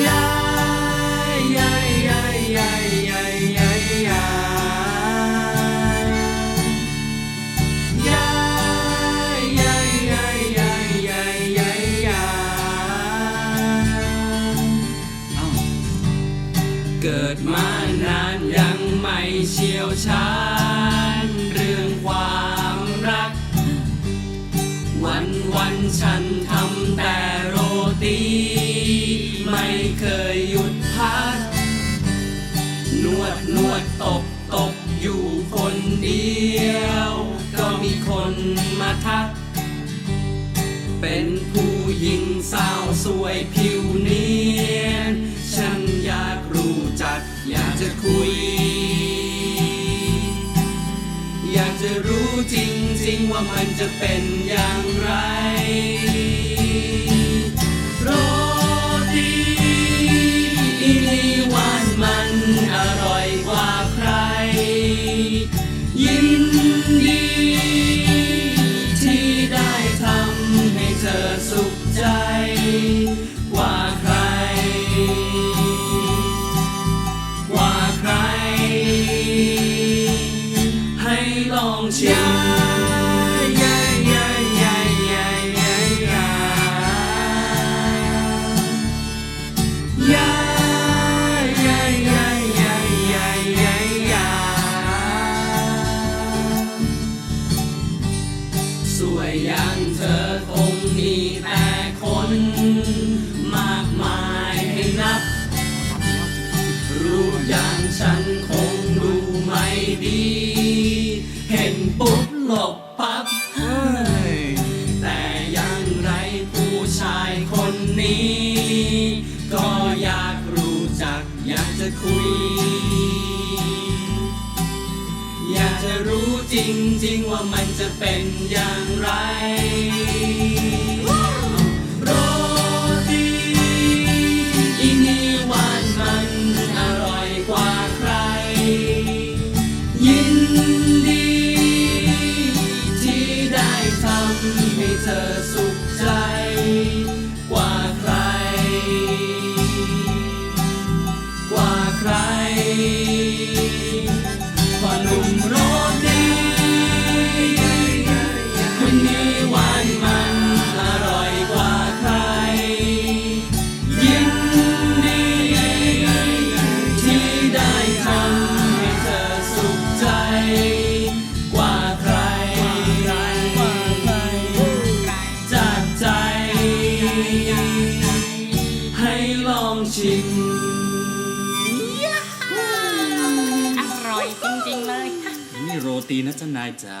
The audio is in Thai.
ยายยายยายยายยายยายยายยายยายยายยายยายยายยายเกิดมานานยังไม่เชี่ยวชาญเรื่องความรัก วันวันฉันทำแต่โรตี เคยหยุดพัก นวดนวดตบตบอยู่คนเดียว ก็มีคนมาทัก เป็นผู้หญิงสาวสวยผิวเนียน ฉันอยากรู้จัก อยากจะคุย อยากจะรู้จริง ๆ ว่ามันจะเป็นอย่างไรโร ยินดีที่ได้ทำให้เธอสุขใจกว่าใคร กว่าใคร ให้ลองชิมย อย่างฉันคงดูไม่ดี เห็นปุ๊บหลบปั๊บเฮ้ยแต่อย่างไรผู้ชายคนนี้ ก็อยากรู้จักอยากจะคุย อยากจะรู้จริงๆว่ามันจะเป็นอย่างไรำให้เธอสุขใจกว่า องชิมอร่อยจริงๆเลย นี่โรตีนะเจ้านายจ๋า